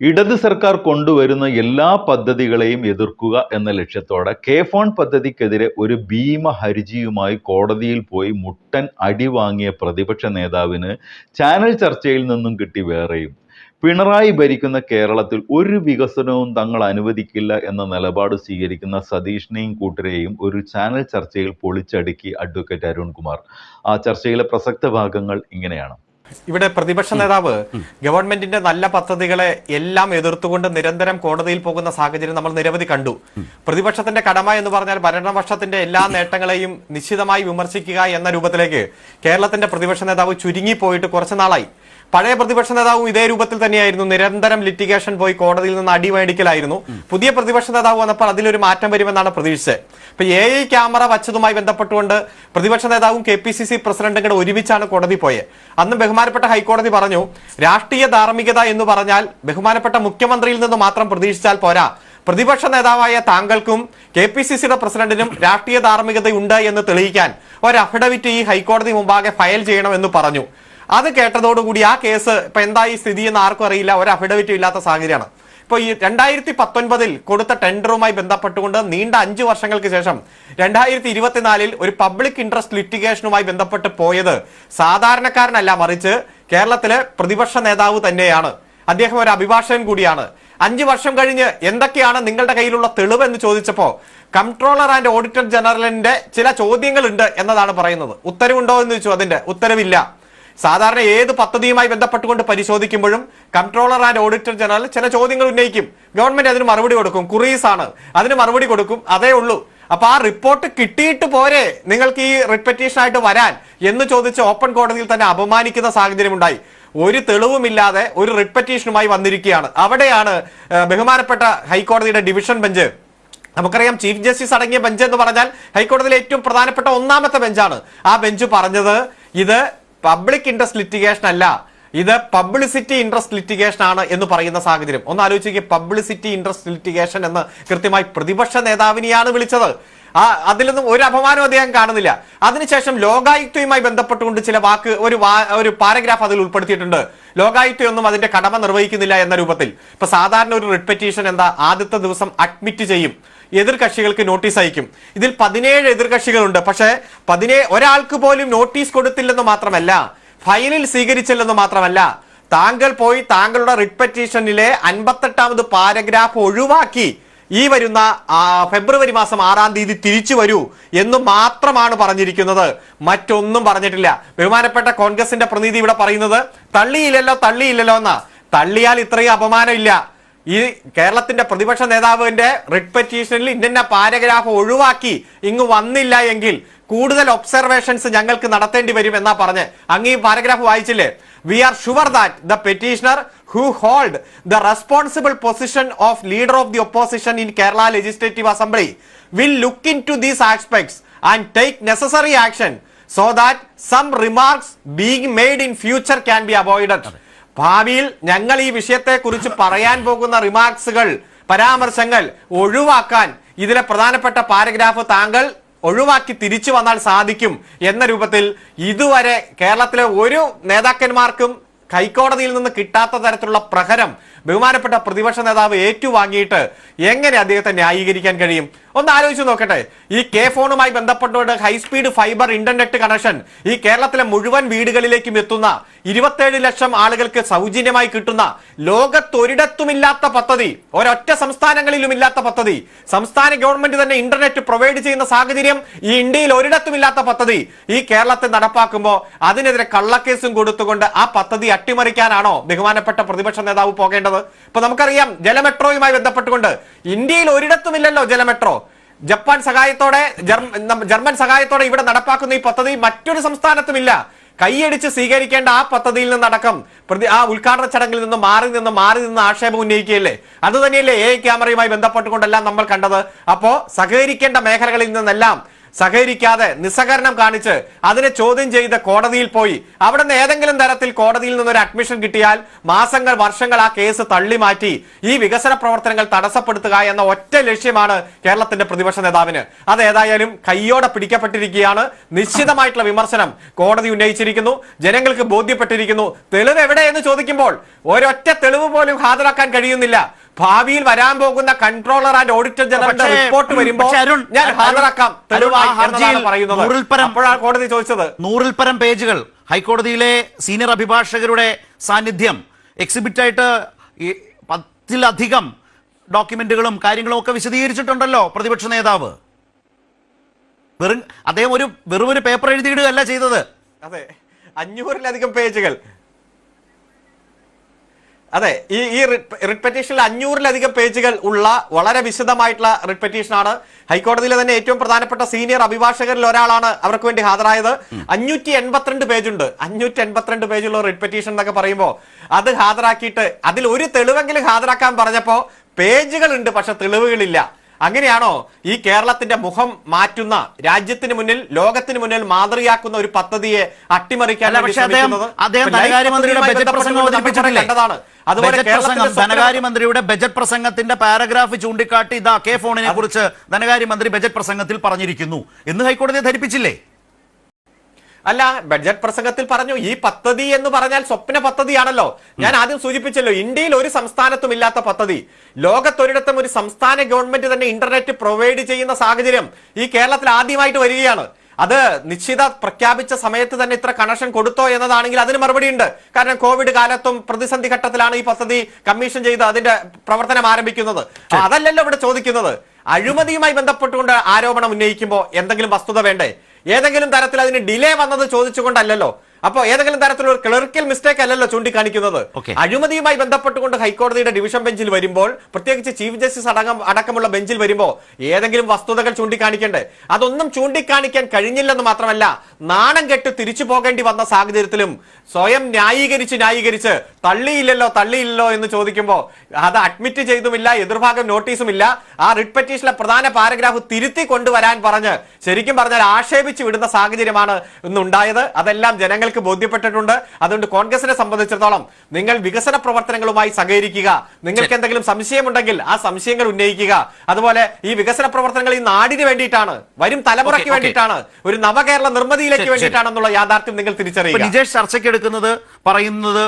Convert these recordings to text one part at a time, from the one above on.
ഇടത് സർക്കാർ കൊണ്ടുവരുന്ന എല്ലാ പദ്ധതികളെയും എതിർക്കുക എന്ന ലക്ഷ്യത്തോടെ കെ ഫോൺ പദ്ധതിക്കെതിരെ ഒരു ഭീമ ഹർജിയുമായി കോടതിയിൽ പോയി മുട്ടൻ അടി വാങ്ങിയ പ്രതിപക്ഷ നേതാവിന് ചാനൽ ചർച്ചയിൽ നിന്നും കിട്ടി വേറെയും. പിണറായി ഭരിക്കുന്ന കേരളത്തിൽ ഒരു വികസനവും തങ്ങൾ അനുവദിക്കില്ല എന്ന നിലപാട് സ്വീകരിക്കുന്ന സതീഷിനെയും കൂട്ടരെയും ഒരു ചാനൽ ചർച്ചയിൽ പൊളിച്ചടുക്കി അഡ്വക്കേറ്റ് അരുൺകുമാർ. ആ ചർച്ചയിലെ പ്രസക്ത ഭാഗങ്ങൾ ഇങ്ങനെയാണ്. ഇവിടെ പ്രതിപക്ഷ നേതാവ് ഗവൺമെന്റിന്റെ നല്ല പദ്ധതികളെ എല്ലാം എതിർത്തുകൊണ്ട് നിരന്തരം കോടതിയിൽ പോകുന്ന സാഹചര്യം നമ്മൾ നിരവധി കണ്ടു. പ്രതിപക്ഷത്തിന്റെ കടമ എന്ന് പറഞ്ഞാൽ ഭരണപക്ഷത്തിന്റെ എല്ലാ നേട്ടങ്ങളെയും നിശ്ചിതമായി വിമർശിക്കുക എന്ന രൂപത്തിലേക്ക് കേരളത്തിന്റെ പ്രതിപക്ഷ നേതാവ് ചുരുങ്ങിപ്പോയിട്ട് കുറച്ചു നാളായി. പഴയ പ്രതിപക്ഷ നേതാവും ഇതേ രൂപത്തിൽ തന്നെയായിരുന്നു. നിരന്തരം ലിറ്റിഗേഷൻ പോയി കോടതിയിൽ നിന്ന് അടിമേടിക്കലായിരുന്നു പുതിയ പ്രതിപക്ഷ നേതാവ് വന്നപ്പോൾ അതിലൊരു മാറ്റം വരുമെന്നാണ് പ്രതീക്ഷിച്ചത്. ഇപ്പൊ എ ഐ ക്യാമറ വച്ചതുമായി ബന്ധപ്പെട്ടുകൊണ്ട് പ്രതിപക്ഷ നേതാവും കെ പി സി സി പ്രസിഡന്റും കൂടെ ഒരുമിച്ചാണ് കോടതി പോയത് അന്ന് ബഹുമാനപ്പെട്ട ഹൈക്കോടതി പറഞ്ഞു രാഷ്ട്രീയ ധാർമ്മികത എന്ന് പറഞ്ഞാൽ ബഹുമാനപ്പെട്ട മുഖ്യമന്ത്രിയിൽ നിന്ന് മാത്രം പ്രതീക്ഷിച്ചാൽ പോരാ. പ്രതിപക്ഷ നേതാവായ താങ്കൾക്കും കെ പി സി സിയുടെ പ്രസിഡന്റിനും രാഷ്ട്രീയ ധാർമ്മികതയുണ്ട് എന്ന് തെളിയിക്കാൻ ഒരു അഫിഡവിറ്റ് ഈ ഹൈക്കോടതി മുമ്പാകെ ഫയൽ ചെയ്യണമെന്ന് പറഞ്ഞു. അത് കേട്ടതോടുകൂടി ആ കേസ് ഇപ്പൊ എന്തായി സ്ഥിതി എന്ന് ആർക്കും അറിയില്ല ഒരു അഫിഡവിറ്റ് ഇല്ലാത്ത സാഹചര്യമാണ്. ഇപ്പോൾ ഈ രണ്ടായിരത്തി പത്തൊൻപതിൽ കൊടുത്ത ടെൻഡറുമായി ബന്ധപ്പെട്ടുകൊണ്ട് നീണ്ട അഞ്ചു വർഷങ്ങൾക്ക് ശേഷം രണ്ടായിരത്തി ഇരുപത്തിനാലിൽ ഒരു പബ്ലിക് ഇൻട്രസ്റ്റ് ലിറ്റിഗേഷനുമായി ബന്ധപ്പെട്ട് പോയത് സാധാരണക്കാരനല്ല മറിച്ച് കേരളത്തിലെ പ്രതിപക്ഷ നേതാവ് തന്നെയാണ്. അദ്ദേഹം ഒരു അഭിഭാഷകൻ കൂടിയാണ്. അഞ്ചു വർഷം കഴിഞ്ഞ് എന്തൊക്കെയാണ് നിങ്ങളുടെ കയ്യിലുള്ള തെളിവ് എന്ന് ചോദിച്ചപ്പോ കംട്രോളർ ആൻഡ് ഓഡിറ്റർ ജനറലിന്റെ ചില ചോദ്യങ്ങളുണ്ട് എന്നതാണ് പറയുന്നത്. ഉത്തരവുണ്ടോ എന്ന് ചോദിച്ചു അതിന്റെ ഉത്തരവില്ല. സാധാരണ ഏത് പദ്ധതിയുമായി ബന്ധപ്പെട്ടുകൊണ്ട് പരിശോധിക്കുമ്പോഴും കൺട്രോളർ ആൻഡ് ഓഡിറ്റർ ജനറൽ ചില ചോദ്യങ്ങൾ ഉന്നയിക്കും. ഗവൺമെന്റ് അതിന് മറുപടി കൊടുക്കും. കുറീസ് ആണ് അതിന് മറുപടി കൊടുക്കും. അതേ ഉള്ളൂ. അപ്പൊ ആ റിപ്പോർട്ട് കിട്ടിയിട്ട് പോരെ. നിങ്ങൾക്ക് ഈ റിപ്പറ്റീഷൻ ആയിട്ട് വരാൻ എന്ന് ചോദിച്ച് ഓപ്പൺ കോടതിയിൽ തന്നെ അപമാനിക്കുന്ന സാഹചര്യം ഉണ്ടായി. ഒരു തെളിവുമില്ലാതെ ഒരു റിപ്പറ്റീഷനുമായി വന്നിരിക്കുകയാണ്. അവിടെയാണ് ബഹുമാനപ്പെട്ട ഹൈക്കോടതിയുടെ ഡിവിഷൻ ബെഞ്ച്. നമുക്കറിയാം ചീഫ് ജസ്റ്റിസ് അടങ്ങിയ ബെഞ്ച് എന്ന് പറഞ്ഞാൽ ഹൈക്കോടതിയിലെ ഏറ്റവും പ്രധാനപ്പെട്ട ഒന്നാമത്തെ ബെഞ്ചാണ്. ആ ബെഞ്ച് പറഞ്ഞത് ഇത് പബ്ലിക് ഇൻട്രസ്റ്റ് ലിറ്റിഗേഷൻ അല്ല. ഇത് പബ്ലിസിറ്റി ഇൻട്രസ്റ്റ് ലിറ്റിഗേഷൻ ആണ് എന്ന് പറയുന്ന സാഹചര്യം. ഒന്ന് ആലോചിക്കുക പബ്ലിസിറ്റി ഇൻട്രസ്റ്റ് ലിറ്റിഗേഷൻ എന്ന് കൃത്യമായി പ്രതിപക്ഷ നേതാവിനെയാണ് വിളിച്ചത്. ആ അതിലൊന്നും ഒരു അപമാനം അദ്ദേഹം കാണുന്നില്ല. അതിനുശേഷം ലോകായുക്തയുമായി ബന്ധപ്പെട്ടുകൊണ്ട് ചില വാക്ക് ഒരു ഒരു പാരഗ്രാഫ് അതിൽ ഉൾപ്പെടുത്തിയിട്ടുണ്ട്. ലോകായുക്തയൊന്നും അതിന്റെ കടമ നിർവഹിക്കുന്നില്ല എന്ന രൂപത്തിൽ. ഇപ്പൊ സാധാരണ ഒരു റിട്ട് പെറ്റീഷൻ എന്താ? ആദ്യത്തെ ദിവസം അഡ്മിറ്റ് ചെയ്യും. എതിർ കക്ഷികൾക്ക് നോട്ടീസ് അയക്കും. ഇതിൽ പതിനേഴ് എതിർ കക്ഷികളുണ്ട് പക്ഷേ പതിനേഴ് ഒരാൾക്ക് പോലും നോട്ടീസ് കൊടുത്തില്ലെന്ന് മാത്രമല്ല ഫയലിൽ സ്വീകരിച്ചില്ലെന്ന് മാത്രമല്ല താങ്കൾ പോയി താങ്കളുടെ റിട്ട് പെറ്റീഷനിലെ അൻപത്തെട്ടാമത് പാരഗ്രാഫ് ഒഴിവാക്കി ഈ വരുന്ന ഫെബ്രുവരി മാസം ആറാം തീയതി തിരിച്ചു വരൂ എന്ന് മാത്രമാണ് പറഞ്ഞിരിക്കുന്നത്. മറ്റൊന്നും പറഞ്ഞിട്ടില്ല. ബഹുമാനപ്പെട്ട കോൺഗ്രസിന്റെ പ്രതിനിധി ഇവിടെ പറയുന്നത് തള്ളിയില്ലല്ലോ തള്ളിയില്ലല്ലോ എന്നാ. തള്ളിയാൽ ഇത്രയും അപമാനമില്ല. ഈ കേരളത്തിന്റെ പ്രതിപക്ഷ നേതാവിന്റെ റിട്ട് പെറ്റീഷനിൽ ഇന്ന പാരഗ്രാഫ് ഒഴിവാക്കി ഇങ്ങ് വന്നില്ല എങ്കിൽ കൂടുതൽ ഒബ്സർവേഷൻസ് ഞങ്ങൾക്ക് നടത്തേണ്ടി വരും എന്നാ പറഞ്ഞ്. അങ്ങ് ഈ paragraph വായിച്ചില്ലേ? We are sure that the petitioner who hold the responsible position of leader of the opposition in Kerala legislative assembly will look into these aspects and take necessary action so that some remarks being made in future can be avoided ഭാവിയിൽ ഞങ്ങൾ ഈ വിഷയത്തെക്കുറിച്ച് പറയാൻ പോകുന്ന റിമാർക്സുകൾ പരാമർശങ്ങൾ ഒഴിവാക്കാൻ ഇതിലെ പ്രധാനപ്പെട്ട പാരഗ്രാഫ് താങ്കൾ ഒഴിവാക്കി തിരിച്ചു വന്നാൽ സാധിക്കും എന്ന രൂപത്തിൽ ഇതുവരെ കേരളത്തിലെ ഒരു നേതാക്കന്മാർക്കും ഹൈക്കോടതിയിൽ നിന്ന് കിട്ടാത്ത തരത്തിലുള്ള പ്രഹരം ബഹുമാനപ്പെട്ട പ്രതിപക്ഷ നേതാവ് ഏറ്റുവാങ്ങിയിട്ട് എങ്ങനെ അദ്ദേഹത്തെ ന്യായീകരിക്കാൻ കഴിയും? ഒന്ന് ആലോചിച്ച് നോക്കട്ടെ. ഈ കെ ഫോണുമായി ബന്ധപ്പെട്ടുകൊണ്ട് ഹൈസ്പീഡ് ഫൈബർ ഇന്റർനെറ്റ് കണക്ഷൻ ഈ കേരളത്തിലെ മുഴുവൻ വീടുകളിലേക്കും എത്തുന്ന ഇരുപത്തേഴ് ലക്ഷം ആളുകൾക്ക് സൗജന്യമായി കിട്ടുന്ന ലോകത്തൊരിടത്തുമില്ലാത്ത പദ്ധതി ഒരൊറ്റ സംസ്ഥാനങ്ങളിലും ഇല്ലാത്ത പദ്ധതി സംസ്ഥാന ഗവൺമെന്റ് തന്നെ ഇന്റർനെറ്റ് പ്രൊവൈഡ് ചെയ്യുന്ന സാഹചര്യം ഈ ഇന്ത്യയിൽ ഒരിടത്തുമില്ലാത്ത പദ്ധതി ഈ കേരളത്തെ നടപ്പാക്കുമ്പോൾ അതിനെതിരെ കള്ളക്കേസും കൊടുത്തുകൊണ്ട് ആ പദ്ധതി അട്ടിമറിക്കാനാണോ ബഹുമാനപ്പെട്ട പ്രതിപക്ഷ നേതാവ് പോകേണ്ടത്? ഇപ്പൊ നമുക്കറിയാം ജലമെട്രോയുമായി ബന്ധപ്പെട്ടുകൊണ്ട് ഇന്ത്യയിൽ ഒരിടത്തുമില്ലല്ലോ ജലമെട്രോ. ജപ്പാൻ സഹായത്തോടെ ജർമ്മ- ജർമ്മൻ സഹായത്തോടെ ഇവിടെ നടപ്പാക്കുന്ന ഈ പദ്ധതി മറ്റൊരു സംസ്ഥാനത്തുമില്ല. കൈയടിച്ച് സ്വീകരിക്കേണ്ട ആ പദ്ധതിയിൽ നിന്നടക്കം പ്രതി ആ ഉദ്ഘാടന ചടങ്ങിൽ നിന്ന് മാറി നിന്ന് മാറി നിന്ന് ആക്ഷേപം ഉന്നയിക്കുകയല്ലേ? അത് തന്നെയല്ലേ എ ക്യാമറയുമായി ബന്ധപ്പെട്ടുകൊണ്ടെല്ലാം നമ്മൾ കണ്ടത്. അപ്പോ സഹകരിക്കേണ്ട മേഖലകളിൽ നിന്നെല്ലാം സഹകരിക്കാതെ നിസ്സഹകരണം കാണിച്ച് അതിനെ ചോദ്യം ചെയ്ത് കോടതിയിൽ പോയി. അവിടെ നിന്ന് ഏതെങ്കിലും തരത്തിൽ കോടതിയിൽ നിന്നൊരു അഡ്മിഷൻ കിട്ടിയാൽ മാസങ്ങൾ വർഷങ്ങൾ ആ കേസ് തള്ളി മാറ്റി ഈ വികസന പ്രവർത്തനങ്ങൾ തടസ്സപ്പെടുത്തുക എന്ന ഒറ്റ ലക്ഷ്യമാണ് കേരളത്തിന്റെ പ്രതിപക്ഷ നേതാവിന്. അത് ഏതായാലും കയ്യോടെ പിടിക്കപ്പെട്ടിരിക്കുകയാണ്. നിശ്ചിതമായിട്ടുള്ള വിമർശനം കോടതി ഉന്നയിച്ചിരിക്കുന്നു. ജനങ്ങൾക്ക് ബോധ്യപ്പെട്ടിരിക്കുന്നു. തെളിവ് എവിടെയെന്ന് ചോദിക്കുമ്പോൾ ഒരൊറ്റ തെളിവ് പോലും ഹാജരാക്കാൻ കഴിയുന്നില്ല. ഭാവിയിൽ വരാൻ പോകുന്ന കൺട്രോളർ ആൻഡ് ഓഡിറ്റർ ജനറലിന്റെ റിപ്പോർട്ട് വരുമ്പോൾ ഞാൻ ഹാജരാക്കാം. തെളിവായി ഹർജിയിൽ പറയുന്നത്. അപ്പോഴാണ് കോടതി ചോദിച്ചത്. നൂറിൽ പരം പേജുകൾ ഹൈക്കോടതിയിലെ സീനിയർ അഭിഭാഷകരുടെ സാന്നിധ്യം എക്സിബിറ്റായിട്ട് ആയിട്ട് പത്തിലധികം ഡോക്യുമെന്റുകളും കാര്യങ്ങളും ഒക്കെ വിശദീകരിച്ചിട്ടുണ്ടല്ലോ പ്രതിപക്ഷ നേതാവ്. വെറും അദ്ദേഹം ഒരു വെറും ഒരു പേപ്പർ എഴുതിയിടുകയല്ല ചെയ്തത്. അതെ അഞ്ഞൂറിലധികം പേജുകൾ. അതെ ഈ ഈ റിട്ട് പെറ്റീഷനിൽ അഞ്ഞൂറിലധികം പേജുകൾ ഉള്ള വളരെ വിശദമായിട്ടുള്ള റിട്ട് പെറ്റീഷനാണ്. ഹൈക്കോടതിയിലെ തന്നെ ഏറ്റവും പ്രധാനപ്പെട്ട സീനിയർ അഭിഭാഷകരിൽ ഒരാളാണ് അവർക്ക് വേണ്ടി ഹാജരായത്. അഞ്ഞൂറ്റി എൺപത്തിരണ്ട് പേജുണ്ട്. അഞ്ഞൂറ്റി എൺപത്തിരണ്ട് പേജുള്ള റിട്ട് പെറ്റീഷൻ എന്നൊക്കെ പറയുമ്പോൾ അത് ഹാജരാക്കിയിട്ട് അതിൽ ഒരു തെളിവെങ്കിലും ഹാജരാക്കാൻ പറഞ്ഞപ്പോൾ പേജുകളുണ്ട് പക്ഷെ തെളിവുകളില്ല. അങ്ങനെയാണോ ഈ കേരളത്തിന്റെ മുഖം മാറ്റുന്ന രാജ്യത്തിന് മുന്നിൽ ലോകത്തിന് മുന്നിൽ മാതൃകയാക്കുന്ന ഒരു പദ്ധതിയെ അട്ടിമറിക്കാൻ കണ്ടതാണ്. അതുപോലെ ധനകാര്യമന്ത്രിയുടെ ബജറ്റ് പ്രസംഗത്തിന്റെ പാരഗ്രാഫ് ചൂണ്ടിക്കാട്ടി ഇതാ കെ ഫോണിനെ കുറിച്ച് ധനകാര്യമന്ത്രി ബജറ്റ് പ്രസംഗത്തിൽ പറഞ്ഞിരിക്കുന്നു. എന്ന് ഹൈക്കോടതിയെ ധരിപ്പിച്ചില്ലേ? അല്ല ബഡ്ജറ്റ് പ്രസംഗത്തിൽ പറഞ്ഞു ഈ പദ്ധതി എന്ന് പറഞ്ഞാൽ സ്വപ്ന പദ്ധതിയാണല്ലോ. ഞാൻ ആദ്യം സൂചിപ്പിച്ചല്ലോ ഇന്ത്യയിൽ ഒരു സംസ്ഥാനത്തും ഇല്ലാത്ത പദ്ധതി. ലോകത്തൊരിടത്തും ഒരു സംസ്ഥാന ഗവൺമെന്റ് തന്നെ ഇന്റർനെറ്റ് പ്രൊവൈഡ് ചെയ്യുന്ന സാഹചര്യം ഈ കേരളത്തിൽ ആദ്യമായിട്ട് വരികയാണ്. അത് നിശ്ചിത പ്രഖ്യാപിച്ച സമയത്ത് തന്നെ ഇത്ര കണക്ഷൻ കൊടുത്തോ എന്നതാണെങ്കിൽ അതിന് മറുപടി ഉണ്ട് കാരണം കോവിഡ് കാലത്തും പ്രതിസന്ധി ഘട്ടത്തിലാണ് ഈ പദ്ധതി കമ്മീഷൻ ചെയ്ത് അതിന്റെ പ്രവർത്തനം ആരംഭിക്കുന്നത്. അതല്ലല്ലോ ഇവിടെ ചോദിക്കുന്നത്. അഴിമതിയുമായി ബന്ധപ്പെട്ടുകൊണ്ട് ആരോപണം ഉന്നയിക്കുമ്പോൾ എന്തെങ്കിലും വസ്തുത വേണ്ടേ? ഏതെങ്കിലും തരത്തിൽ അതിന് ഡിലേ വന്നത് ചോദിച്ചുകൊണ്ടല്ലല്ലോ. അപ്പോ ഏതെങ്കിലും തരത്തിലുള്ള ക്ലറിക്കൽ മിസ്റ്റേക്ക് അല്ലല്ലോ ചൂണ്ടിക്കാണിക്കുന്നത്. അഴിമതിയുമായി ബന്ധപ്പെട്ടുകൊണ്ട് ഹൈക്കോടതിയുടെ ഡിവിഷൻ ബെഞ്ചിൽ വരുമ്പോൾ പ്രത്യേകിച്ച് ചീഫ് ജസ്റ്റിസ് അടങ്ങം അടക്കമുള്ള ബെഞ്ചിൽ വരുമ്പോൾ ഏതെങ്കിലും വസ്തുതകൾ ചൂണ്ടിക്കാണിക്കണ്ടേ? അതൊന്നും ചൂണ്ടിക്കാണിക്കാൻ കഴിഞ്ഞില്ലെന്ന് മാത്രമല്ല നാണം കെട്ട് തിരിച്ചു പോകേണ്ടി വന്ന സാഹചര്യത്തിലും സ്വയം ന്യായീകരിച്ച് ന്യായീകരിച്ച് തള്ളിയില്ലല്ലോ തള്ളിയില്ലല്ലോ എന്ന് ചോദിക്കുമ്പോൾ അത് അഡ്മിറ്റ് ചെയ്തുമില്ല എതിർഭാഗം നോട്ടീസും ഇല്ല ആ റിട്ട് പെറ്റീഷിലെ പ്രധാന പാരഗ്രാഫ് തിരുത്തി കൊണ്ടുവരാൻ പറഞ്ഞ് ശരിക്കും പറഞ്ഞാൽ ആക്ഷേപിച്ചു വിടുന്ന സാഹചര്യമാണ് ഇന്നുണ്ടായത്. അതെല്ലാം ജനങ്ങൾക്ക് ബോധ്യപ്പെട്ടിട്ടുണ്ട്. അതുകൊണ്ട് കോൺഗ്രസിനെ സംബന്ധിച്ചിടത്തോളം നിങ്ങൾ വികസന പ്രവർത്തനങ്ങളുമായി സഹകരിക്കുക. നിങ്ങൾക്ക് എന്തെങ്കിലും സംശയമുണ്ടെങ്കിൽ ആ സംശയങ്ങൾ ഉന്നയിക്കുക. അതുപോലെ ഈ വികസന പ്രവർത്തനങ്ങൾ ഈ നാടിന് വേണ്ടിയിട്ടാണ് വരും തലമുറയ്ക്ക്. വേണ്ടിയിട്ടാണ് ഒരു നവകേരള നിർമ്മിതിയിലേക്ക്. വേണ്ടിയിട്ടാണെന്നുള്ള യാഥാർത്ഥ്യം നിങ്ങൾ തിരിച്ചറിയുക. നിജേഷ് ചർച്ചയ്ക്ക് എടുക്കുന്നത് പറയുന്നത്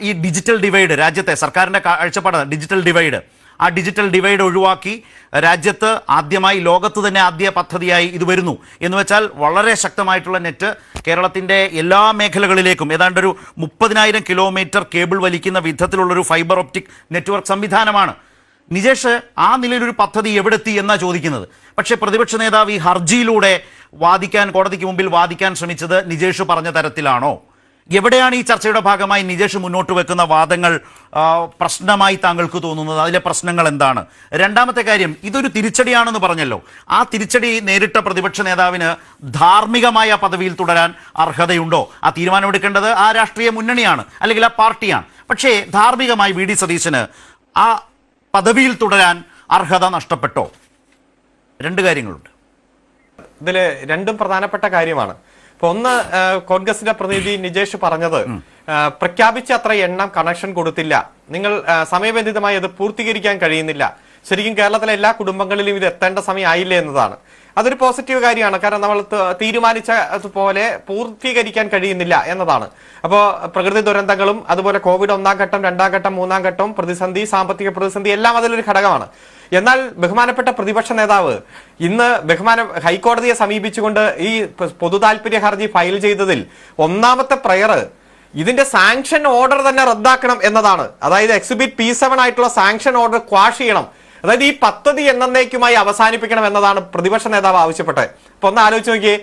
ഈ ഡിജിറ്റൽ ഡിവൈഡ് രാജ്യത്തെ സർക്കാരിന്റെ കാഴ്ചപ്പാടാണ് ഡിജിറ്റൽ ഡിവൈഡ്. ആ ഡിജിറ്റൽ ഡിവൈഡ് ഒഴിവാക്കി രാജ്യത്ത് ആദ്യമായി ലോകത്ത് തന്നെ ആദ്യ പദ്ധതിയായി ഇത് വരുന്നു. എന്ന് വെച്ചാൽ വളരെ ശക്തമായിട്ടുള്ള നെറ്റ് കേരളത്തിന്റെ എല്ലാ മേഖലകളിലേക്കും ഏതാണ്ട് ഒരു മുപ്പതിനായിരം കിലോമീറ്റർ കേബിൾ വലിക്കുന്ന വിധത്തിലുള്ളൊരു ഫൈബർ ഒപ്റ്റിക് നെറ്റ്വർക്ക് സംവിധാനമാണ്. നിജേഷ് ആ നിലയിലൊരു പദ്ധതി എവിടെത്തി എന്നാ ചോദിക്കുന്നത്? പക്ഷേ പ്രതിപക്ഷ നേതാവ് ഈ ഹർജിയിലൂടെ വാദിക്കാൻ കോടതിക്ക് മുമ്പിൽ വാദിക്കാൻ ശ്രമിച്ചത് നിജേഷ് പറഞ്ഞ തരത്തിലാണോ? എവിടെയാണ് ഈ ചർച്ചയുടെ ഭാഗമായി നിജേഷ് മുന്നോട്ട് വെക്കുന്ന വാദങ്ങൾ പ്രശ്നമായി താങ്കൾക്ക് തോന്നുന്നത്? അതിലെ പ്രശ്നങ്ങൾ എന്താണ്? രണ്ടാമത്തെ കാര്യം ഇതൊരു തിരിച്ചടിയാണെന്ന് പറഞ്ഞല്ലോ. ആ തിരിച്ചടി നേരിട്ട പ്രതിപക്ഷ നേതാവിന് ധാർമ്മികമായ പദവിയിൽ തുടരാൻ അർഹതയുണ്ടോ? ആ തീരുമാനമെടുക്കേണ്ടത് ആ രാഷ്ട്രീയ മുന്നണിയാണ് അല്ലെങ്കിൽ ആ പാർട്ടിയാണ്. പക്ഷേ ധാർമ്മികമായി വി ഡി സതീശന് ആ പദവിയിൽ തുടരാൻ അർഹത നഷ്ടപ്പെട്ടോ? രണ്ട് കാര്യങ്ങളുണ്ട്. ഇതിൽ രണ്ടും പ്രധാനപ്പെട്ട കാര്യമാണ്. ഒന്ന് കോൺഗ്രസിന്റെ പ്രതിനിധി നിജേഷ് പറഞ്ഞത് പ്രഖ്യാപിച്ച അത്ര എണ്ണം കണക്ഷൻ കൊടുത്തില്ല. നിങ്ങൾ സമയബന്ധിതമായി അത് പൂർത്തീകരിക്കാൻ കഴിയുന്നില്ല. ശരിക്കും കേരളത്തിലെ എല്ലാ കുടുംബങ്ങളിലും ഇത് എത്തേണ്ട സമയം ആയില്ല എന്നതാണ്. അതൊരു പോസിറ്റീവ് കാര്യമാണ്. കാരണം നമ്മൾ തീരുമാനിച്ച പോലെ പൂർത്തീകരിക്കാൻ കഴിയുന്നില്ല എന്നതാണ്. അപ്പോൾ പ്രകൃതി ദുരന്തങ്ങളും അതുപോലെ കോവിഡ് ഒന്നാം ഘട്ടം രണ്ടാം ഘട്ടം മൂന്നാം ഘട്ടം പ്രതിസന്ധി സാമ്പത്തിക പ്രതിസന്ധി എല്ലാം അതിലൊരു ഘടകമാണ്. എന്നാൽ ബഹുമാനപ്പെട്ട പ്രതിപക്ഷ നേതാവ് ഇന്ന് ബഹുമാന ഹൈക്കോടതിയെ സമീപിച്ചുകൊണ്ട് ഈ പൊതു താല്പര്യ ഹർജി ഫയൽ ചെയ്തതിൽ ഒന്നാമത്തെ പ്രയർ ഇതിന്റെ സാങ്ഷൻ ഓർഡർ തന്നെ റദ്ദാക്കണം എന്നതാണ്. അതായത് എക്സിബിറ്റ് പി സെവൻ ആയിട്ടുള്ള സാങ്ഷൻ ഓർഡർ ക്വാഷ് ചെയ്യണം. അതായത് ഈ പദ്ധതി എന്നേക്കുമായി അവസാനിപ്പിക്കണം എന്നതാണ് പ്രതിപക്ഷ നേതാവ് ആവശ്യപ്പെട്ടത്. അപ്പൊ ഒന്ന് ആലോചിച്ച് നോക്കിയേ.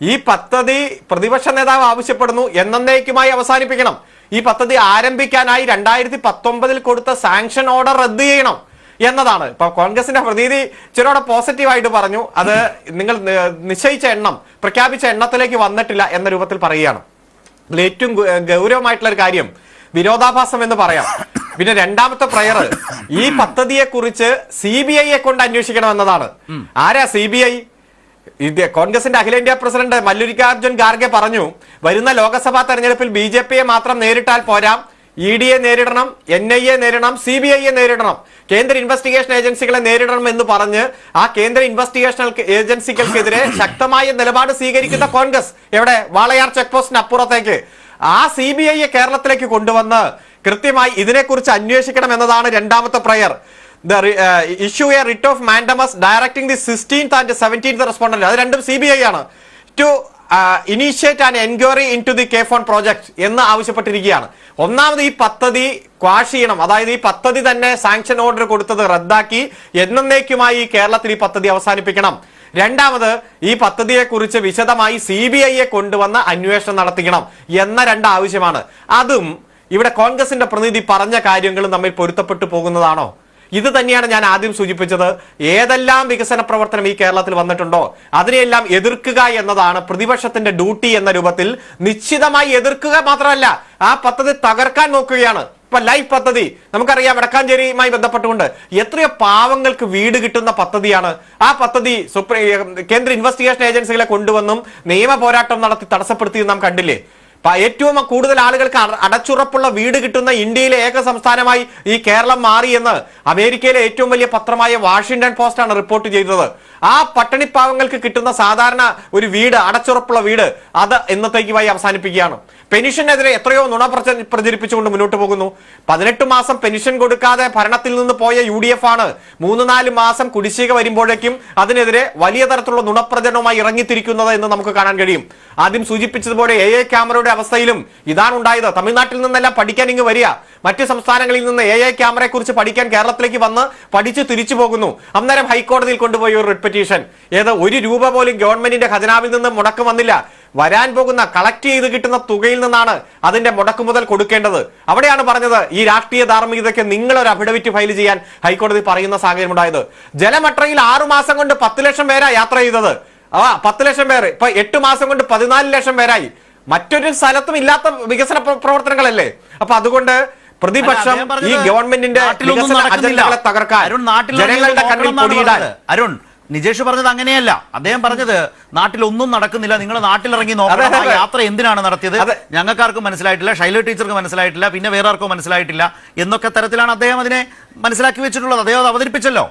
ഈ പദ്ധതി പ്രതിപക്ഷ നേതാവ് ആവശ്യപ്പെടുന്നു എന്നേക്കുമായി അവസാനിപ്പിക്കണം. ഈ പദ്ധതി ആരംഭിക്കാനായി രണ്ടായിരത്തി പത്തൊമ്പതിൽ കൊടുത്ത സാങ്ഷൻ ഓർഡർ റദ്ദ് ചെയ്യണം എന്നതാണ്. ഇപ്പൊ കോൺഗ്രസിന്റെ പ്രതിനിധി ചിലവിടെ പോസിറ്റീവായിട്ട് പറഞ്ഞു. അത് നിങ്ങൾ നിശ്ചയിച്ച എണ്ണം പ്രഖ്യാപിച്ച എണ്ണത്തിലേക്ക് വന്നിട്ടില്ല എന്ന രൂപത്തിൽ പറയുകയാണ്. ഏറ്റവും ഗൗരവമായിട്ടുള്ള ഒരു കാര്യം വിരോധാഭാസം എന്ന് പറയാം. പിന്നെ രണ്ടാമത്തെ പ്രയർ ഈ പദ്ധതിയെ കുറിച്ച് സി ബി ഐയെ കൊണ്ട് അന്വേഷിക്കണം എന്നതാണ്. ആരാ സി ബി ഐ ഇത് കോൺഗ്രസിന്റെ അഖിലേന്ത്യാ പ്രസിഡന്റ് മല്ലികാർജുൻ ഖാർഗെ പറഞ്ഞു വരുന്ന ലോക്സഭാ തെരഞ്ഞെടുപ്പിൽ ബി ജെ പിയെ മാത്രം നേരിട്ടാൽ പോരാ. ഇ ഡിയെ നേരിടണം എൻ ഐ എ നേരിടണം സി ബി ഐയെ നേരിടണം. കേന്ദ്ര ഇൻവെസ്റ്റിഗേഷൻ ഏജൻസികളെ നേരിടണം എന്ന് പറഞ്ഞ് ആ കേന്ദ്ര ഇൻവെസ്റ്റിഗേഷൻ ഏജൻസികൾക്കെതിരെ ശക്തമായ നിലപാട് സ്വീകരിക്കുന്ന കോൺഗ്രസ്. എവിടെ? വാളയാർ ചെക്ക് പോസ്റ്റിന് അപ്പുറത്തേക്ക് ആ സി ബി ഐയെ കേരളത്തിലേക്ക് കൊണ്ടുവന്ന് കൃത്യമായി ഇതിനെക്കുറിച്ച് അന്വേഷിക്കണം എന്നതാണ് രണ്ടാമത്തെ prayer. The issue a writ of mandamus directing the sixteenth and seventeenth respondent അത് രണ്ടും സി ബി ഐ ആണ്. To initiate and enquiry into the K phone project എന്ന് ആവശ്യപ്പെട്ടിരിക്കുകയാണ്. ഒന്നാമത് ഈ പദ്ധതി ക്വാഷ് ചെയ്യണം. അതായത് ഈ പദ്ധതി തന്നെ സാങ്ഷൻ ഓർഡർ കൊടുത്തത് റദ്ദാക്കി എന്നേക്കുമായി കേരളത്തിൽ ഈ പദ്ധതി അവസാനിപ്പിക്കണം. രണ്ടാമത് ഈ പദ്ധതിയെക്കുറിച്ച് വിശദമായി സി ബി ഐയെ കൊണ്ടുവന്ന് അന്വേഷണം നടത്തിക്കണം എന്ന രണ്ട് ആവശ്യമാണ് അതും ഇവിടെ കോൺഗ്രസിന്റെ പ്രതിനിധി പറഞ്ഞ കാര്യങ്ങളും തമ്മിൽ പൊരുത്തപ്പെട്ടു പോകുന്നതാണോ? ഇത് തന്നെയാണ് ഞാൻ ആദ്യം സൂചിപ്പിച്ചത്. ഏതെല്ലാം വികസന പ്രവർത്തനം ഈ കേരളത്തിൽ വന്നിട്ടുണ്ടോ? അതിനെയെല്ലാം എതിർക്കുക എന്നതാണ് പ്രതിപക്ഷത്തിന്റെ ഡ്യൂട്ടി എന്ന രൂപത്തിൽ നിശ്ചിതമായി എതിർക്കുക മാത്രമല്ല ആ പദ്ധതി തകർക്കാൻ നോക്കുകയാണ്. ഇപ്പൊ ലൈഫ് പദ്ധതി. നമുക്കറിയാം വടക്കാഞ്ചേരിയുമായി ബന്ധപ്പെട്ടുകൊണ്ട് എത്രയോ പാവങ്ങൾക്ക് വീട് കിട്ടുന്ന പദ്ധതിയാണ്. ആ പദ്ധതി സുപ്രീം കേന്ദ്ര ഇൻവെസ്റ്റിഗേഷൻ ഏജൻസികളെ കൊണ്ടുവന്നും നിയമ പോരാട്ടം നടത്തി തടസ്സപ്പെടുത്തിയും നാം കണ്ടില്ലേ? ഏറ്റവും കൂടുതൽ ആളുകൾക്ക് അട- അടച്ചുറപ്പുള്ള വീട് കിട്ടുന്ന ഇന്ത്യയിലെ ഏക സംസ്ഥാനമായി ഈ കേരളം മാറിയെന്ന് അമേരിക്കയിലെ ഏറ്റവും വലിയ പത്രമായ വാഷിംഗ്ടൺ പോസ്റ്റ് ആണ് റിപ്പോർട്ട് ചെയ്തത്. ആ പട്ടണിപ്പാവങ്ങൾക്ക് കിട്ടുന്ന സാധാരണ ഒരു വീട് അടച്ചുറപ്പുള്ള വീട് അത് എന്നത്തേക്കുമായി അവസാനിപ്പിക്കുകയാണ്. പെൻഷനെതിരെ എത്രയോ നുണ പ്രചരിപ്പിച്ചുകൊണ്ട് മുന്നോട്ട് പോകുന്നു. പതിനെട്ട് മാസം പെൻഷൻ കൊടുക്കാതെ ഭരണത്തിൽ നിന്ന് പോയ യു ഡി എഫ് ആണ് മൂന്ന് നാല് മാസം കുടിശ്ശിക വരുമ്പോഴേക്കും അതിനെതിരെ വലിയ തരത്തിലുള്ള നുണപ്രചരണവുമായി ഇറങ്ങിത്തിരിക്കുന്നത് എന്ന് നമുക്ക് കാണാൻ കഴിയും. ആദ്യം സൂചിപ്പിച്ചതുപോലെ എ എ ക്യാമറയുടെ അവസ്ഥയിലും ഇതാണ് ഉണ്ടായത് തമിഴ്നാട്ടിൽ നിന്നെല്ലാം പഠിക്കാൻ ഇങ്ങ് വരിക. മറ്റു സംസ്ഥാനങ്ങളിൽ നിന്ന് എ ഐ ക്യാമറയെ കുറിച്ച് പഠിക്കാൻ കേരളത്തിലേക്ക് വന്ന് പഠിച്ച് തിരിച്ചു പോകുന്നു. അന്നേരം ഹൈക്കോടതിയിൽ കൊണ്ടുപോയി ഒരു റിട്ട് പെറ്റീഷൻ. ഏത് ഒരു രൂപ പോലും ഗവൺമെന്റിന്റെ ഖജനാവിൽ നിന്ന് മുടക്കം വന്നില്ല. വരാൻ പോകുന്ന കളക്ട് ചെയ്ത് കിട്ടുന്ന തുകയിൽ നിന്നാണ് അതിന്റെ മുടക്കു മുതൽ കൊടുക്കേണ്ടത്. അവിടെയാണ് പറഞ്ഞത് ഈ രാഷ്ട്രീയ ധാർമ്മികതയ്ക്ക് നിങ്ങൾ ഒരു അഫിഡവിറ്റ് ഫയൽ ചെയ്യാൻ ഹൈക്കോടതി പറയുന്ന സാഹചര്യം ഉണ്ടായത് ജലമട്രയിൽ ആറു മാസം കൊണ്ട് പത്ത് ലക്ഷം പേരാ യാത്ര ചെയ്തത്. ആ പത്ത് ലക്ഷം പേര് ഇപ്പൊ എട്ട് മാസം കൊണ്ട് പതിനാല് ലക്ഷം പേരായി. മറ്റൊരു സ്ഥലത്തും ഇല്ലാത്ത വികസന പ്രവർത്തനങ്ങളല്ലേ? അപ്പൊ അതുകൊണ്ട് പ്രതിപക്ഷം ഈ ഗവൺമെന്റിന്റെ. അജണ്ടകളെ തകർക്കാൻ നാട്ടിൽ ജനങ്ങളുടെ കണ്ണിൽ നോക്കണം പൊടിയിടാൻ അരുൺ നിജേഷ് പറഞ്ഞത് അങ്ങനെയല്ല. അദ്ദേഹം പറഞ്ഞത് നാട്ടിലൊന്നും നടക്കുന്നില്ല. നിങ്ങൾ നാട്ടിലിറങ്ങി നോക്കണം. യാത്ര എന്തിനാണ് നടത്തിയത്? ഞങ്ങൾക്കാർക്കും മനസ്സിലായിട്ടില്ല. ശൈല ടീച്ചർക്ക് മനസ്സിലായിട്ടില്ല. പിന്നെ വേറെ ആർക്കും മനസ്സിലായിട്ടില്ല. എന്നൊക്കെ തരത്തിലാണ് അദ്ദേഹം അതിനെ മനസ്സിലാക്കി വെച്ചിട്ടുള്ളത്. അദ്ദേഹം അത് അവതരിപ്പിച്ചല്ലോ.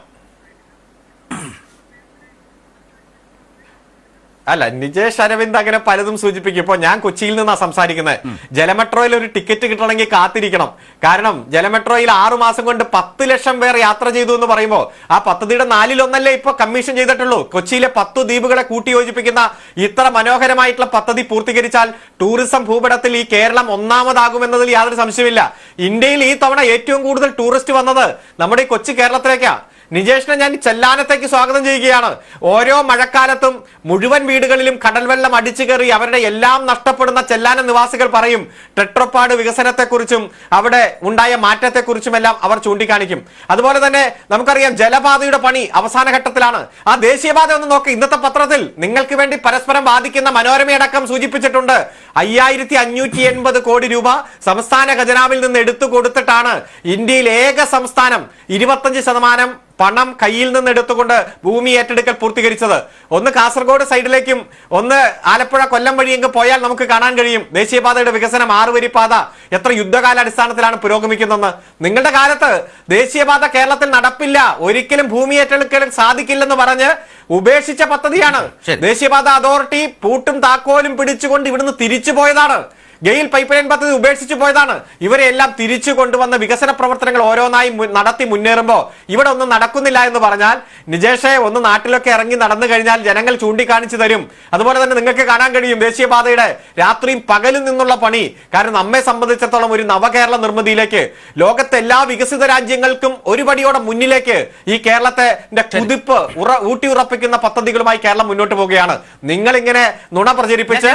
അല്ല നിജേഷ് അരവിന്ദ് അങ്ങനെ പലതും സൂചിപ്പിക്കും. ഇപ്പൊ ഞാൻ കൊച്ചിയിൽ നിന്നാണ് സംസാരിക്കുന്നത് ജലമെട്രോയിൽ ഒരു ടിക്കറ്റ് കിട്ടണമെങ്കിൽ കാത്തിരിക്കണം. കാരണം ജലമെട്രോയിൽ ആറു മാസം കൊണ്ട് പത്ത് ലക്ഷം പേർ യാത്ര ചെയ്തു എന്ന് പറയുമ്പോൾ ആ പദ്ധതിയുടെ നാലിലൊന്നല്ലേ ഇപ്പൊ കമ്മീഷൻ ചെയ്തിട്ടുള്ളൂ. കൊച്ചിയിലെ പത്തു ദ്വീപുകളെ കൂട്ടിയോജിപ്പിക്കുന്ന ഇത്ര മനോഹരമായിട്ടുള്ള പദ്ധതി പൂർത്തീകരിച്ചാൽ ടൂറിസം ഭൂപടത്തിൽ ഈ കേരളം ഒന്നാമതാകുമെന്നതിൽ യാതൊരു സംശയമില്ല ഇന്ത്യയിൽ ഈ തവണ ഏറ്റവും കൂടുതൽ ടൂറിസ്റ്റ് വന്നത് നമ്മുടെ ഈ കൊച്ചു കേരളത്തിലേക്കാണ് നിജേഷിനെ ഞാൻ ചെല്ലാനത്തേക്ക് സ്വാഗതം ചെയ്യുകയാണ്. ഓരോ മഴക്കാലത്തും മുഴുവൻ വീടുകളിലും കടൽവെള്ളം അടിച്ചു കയറി അവരുടെ എല്ലാം നഷ്ടപ്പെടുന്ന ചെല്ലാന നിവാസികൾ പറയും ടെട്രോപ്പാട് വികസനത്തെക്കുറിച്ചും അവിടെ ഉണ്ടായ മാറ്റത്തെക്കുറിച്ചുമെല്ലാം അവർ ചൂണ്ടിക്കാണിക്കും. അതുപോലെ തന്നെ നമുക്കറിയാം ജലപാതയുടെ പണി അവസാന ഘട്ടത്തിലാണ്. ആ ദേശീയപാത ഒന്ന് നോക്ക് ഇന്നത്തെ പത്രത്തിൽ നിങ്ങൾക്ക് വേണ്ടി പരസ്പരം ബാധിക്കുന്ന മനോരമയടക്കം സൂചിപ്പിച്ചിട്ടുണ്ട്. അയ്യായിരത്തി അഞ്ഞൂറ്റി എൺപത് കോടി രൂപ സംസ്ഥാന ഖജനാവിൽ നിന്ന് എടുത്തു കൊടുത്തിട്ടാണ് ഇന്ത്യയിൽ ഏക സംസ്ഥാനം ഇരുപത്തഞ്ച് ശതമാനം പണം കയ്യിൽ നിന്ന് എടുത്തുകൊണ്ട് ഭൂമി ഏറ്റെടുക്കൽ പൂർത്തീകരിച്ചത്. ഒന്ന് കാസർഗോഡ് സൈഡിലേക്കും ഒന്ന് ആലപ്പുഴ കൊല്ലം വഴി എങ്കിൽ പോയാൽ നമുക്ക് കാണാൻ കഴിയും. ദേശീയപാതയുടെ വികസനം ആറുവരി പാത എത്ര യുദ്ധകാലാടിസ്ഥാനത്തിലാണ് പുരോഗമിക്കുന്നതെന്ന്. നിങ്ങളുടെ കാലത്ത് ദേശീയപാത കേരളത്തിൽ നടപ്പില്ല. ഒരിക്കലും ഭൂമി ഏറ്റെടുക്കൽ സാധിക്കില്ലെന്ന് പറഞ്ഞ് ഉപേക്ഷിച്ച പദ്ധതിയാണ്. ദേശീയപാത അതോറിറ്റി പൂട്ടും താക്കോലും പിടിച്ചുകൊണ്ട് ഇവിടുന്ന് തിരിച്ചു പോയതാണ്. ഗെയിൽ പൈപ്പ് ലൈൻ പദ്ധതി ഉപേക്ഷിച്ചു പോയതാണ്. ഇവരെല്ലാം തിരിച്ചു കൊണ്ടുവന്ന വികസന പ്രവർത്തനങ്ങൾ ഓരോന്നായി നടത്തി മുന്നേറുമ്പോൾ ഇവിടെ ഒന്നും നടക്കുന്നില്ല എന്ന് പറഞ്ഞാൽ നിജേഷെ ഒന്ന് നാട്ടിലൊക്കെ ഇറങ്ങി നടന്നു കഴിഞ്ഞാൽ ജനങ്ങൾ ചൂണ്ടിക്കാണിച്ചു തരും. അതുപോലെ തന്നെ നിങ്ങൾക്ക് കാണാൻ കഴിയും ദേശീയപാതയുടെ രാത്രിയും പകലും നിന്നുള്ള പണി. കാരണം നമ്മെ സംബന്ധിച്ചിടത്തോളം ഒരു നവകേരള നിർമ്മിതിയിലേക്ക് ലോകത്തെ എല്ലാ വികസിത രാജ്യങ്ങൾക്കും ഒരു പടിയോടെ മുന്നിലേക്ക് ഈ കേരളത്തെ കുതിപ്പ് ഉറ ഊട്ടി ഉറപ്പിക്കുന്ന പദ്ധതികളുമായി കേരളം മുന്നോട്ട് പോവുകയാണ്. നിങ്ങൾ ഇങ്ങനെ നുണ പ്രചരിപ്പിച്ച്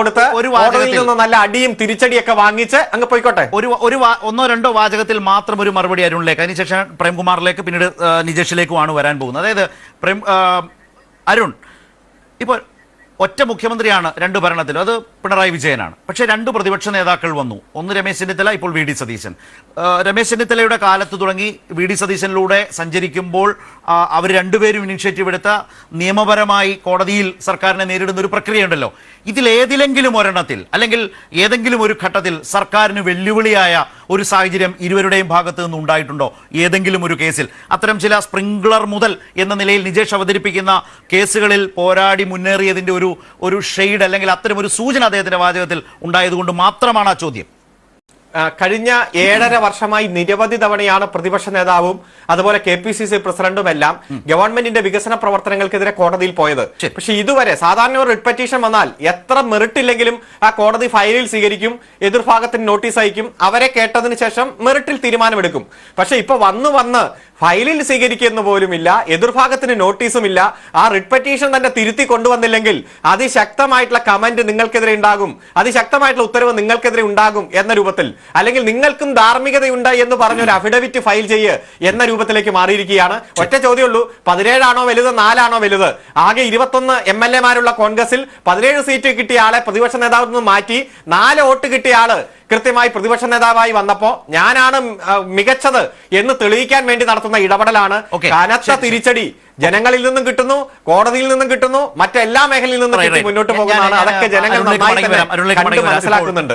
കൊടുത്ത് ഒരു കോടതിയിൽ വാചകത്തിൽ നിന്ന് നല്ല അടിയും തിരിച്ചടിയൊക്കെ വാങ്ങിച്ച് അങ്ങ് പോയിക്കോട്ടെ? ഒരു ഒരു ഒന്നോ രണ്ടോ വാചകത്തിൽ മാത്രം ഒരു മറുപടി അരുണിലേക്ക് അതിനുശേഷം പ്രേംകുമാറിലേക്ക് പിന്നീട് നിജേഷിലേക്കുമാണ് വരാൻ പോകുന്നത്. അതായത് പ്രേം അരുൺ ഇപ്പോൾ ഒറ്റ മുഖ്യമന്ത്രിയാണ് രണ്ട് ഭരണത്തിലും. അത് പിണറായി വിജയനാണ്. പക്ഷേ രണ്ട് പ്രതിപക്ഷ നേതാക്കൾ വന്നു. ഒന്ന് രമേശ് ചെന്നിത്തല ഇപ്പോൾ വി ഡി സതീശൻ. രമേശ് ചെന്നിത്തലയുടെ കാലത്ത് തുടങ്ങി വി ഡി സതീശനിലൂടെ സഞ്ചരിക്കുമ്പോൾ അവർ രണ്ടുപേരും ഇനിഷ്യേറ്റീവ് എടുത്ത നിയമപരമായി കോടതിയിൽ സർക്കാരിനെ നേരിടുന്ന ഒരു പ്രക്രിയയുണ്ടല്ലോ. ഇതിലേതിലെങ്കിലും ഒരെണ്ണത്തിൽ അല്ലെങ്കിൽ ഏതെങ്കിലും ഒരു ഘട്ടത്തിൽ സർക്കാരിന് വെല്ലുവിളിയായ ഒരു സാഹചര്യം ഇരുവരുടെയും ഭാഗത്ത് നിന്ന് ഉണ്ടായിട്ടുണ്ടോ? ഏതെങ്കിലും ഒരു കേസിൽ. അത്തരം ചില സ്പ്രിംഗ്ലർ മുതൽ എന്ന നിലയിൽ നിജേഷ് അവതരിപ്പിക്കുന്ന കേസുകളിൽ പോരാടി മുന്നേറിയതിന്റെ ഒരു ഒരു ഷെയ്ഡ് അല്ലെങ്കിൽ അത്തരം ഒരു സൂചന അദ്ദേഹത്തിന്റെ വാചകത്തിൽ ഉണ്ടായതുകൊണ്ട് മാത്രമാണ് ആ ചോദ്യം. കഴിഞ്ഞ ഏഴര വർഷമായി നിരവധി തവണയാണ് പ്രതിപക്ഷ നേതാവും അതുപോലെ കെ പി സി സി പ്രസിഡന്റും എല്ലാം ഗവൺമെന്റിന്റെ വികസന പ്രവർത്തനങ്ങൾക്കെതിരെ കോടതിയിൽ പോയത്. പക്ഷെ ഇതുവരെ സാധാരണ ഒരു റിട്ട് പെറ്റീഷൻ വന്നാൽ എത്ര മെറിറ്റ് ഇല്ലെങ്കിലും ആ കോടതി ഫയലിൽ സ്വീകരിക്കും എതിർഭാഗത്തിന് നോട്ടീസ് അയക്കും അവരെ കേട്ടതിന് ശേഷം മെറിറ്റിൽ തീരുമാനമെടുക്കും പക്ഷെ ഇപ്പൊ വന്നു വന്ന് ഫയലിൽ സ്വീകരിക്കുന്ന പോലുമില്ല എതിർഭാഗത്തിന് നോട്ടീസും ഇല്ല ആ റിട്ട് പെറ്റീഷൻ തന്നെ തിരുത്തി കൊണ്ടുവന്നില്ലെങ്കിൽ അതിശക്തമായിട്ടുള്ള കമന്റ് നിങ്ങൾക്കെതിരെ ഉണ്ടാകും അതിശക്തമായിട്ടുള്ള ഉത്തരവ് നിങ്ങൾക്കെതിരെ ഉണ്ടാകും എന്ന രൂപത്തിൽ അല്ലെങ്കിൽ നിങ്ങൾക്കും ധാർമ്മികതയുണ്ട് എന്ന് പറഞ്ഞ ഒരു അഫിഡവിറ്റ് ഫയൽ ചെയ്യ് എന്ന രൂപത്തിലേക്ക് മാറിയിരിക്കുകയാണ്. ഒറ്റ ചോദ്യമുള്ളൂ. പതിനേഴാണോ വലുത്? നാലാണോ വലുത്? ആകെ ഇരുപത്തൊന്ന് എം എൽ എമാരുള്ള കോൺഗ്രസിൽ പതിനേഴ് സീറ്റ് കിട്ടിയ ആളെ പ്രതിപക്ഷ നേതാവിൽ നിന്ന് മാറ്റി നാല് വോട്ട് കിട്ടിയ ആൾ കൃത്യമായി പ്രതിപക്ഷ നേതാവായി വന്നപ്പോ ഞാനാണ് മികച്ചത് എന്ന് തെളിയിക്കാൻ വേണ്ടി നടത്തുന്ന ഇടപെടലാണ്. കനത്ത. തിരിച്ചടി ജനങ്ങളിൽ നിന്നും കിട്ടുന്നു കോടതിയിൽ നിന്നും കിട്ടുന്നു മറ്റെല്ലാ മേഖലയിൽ നിന്നും മുന്നോട്ട് പോകുന്നതാണ്. അതൊക്കെ ജനങ്ങൾ നന്നായി തന്നെ കണ്ട് മനസ്സിലാക്കുന്നുണ്ട്.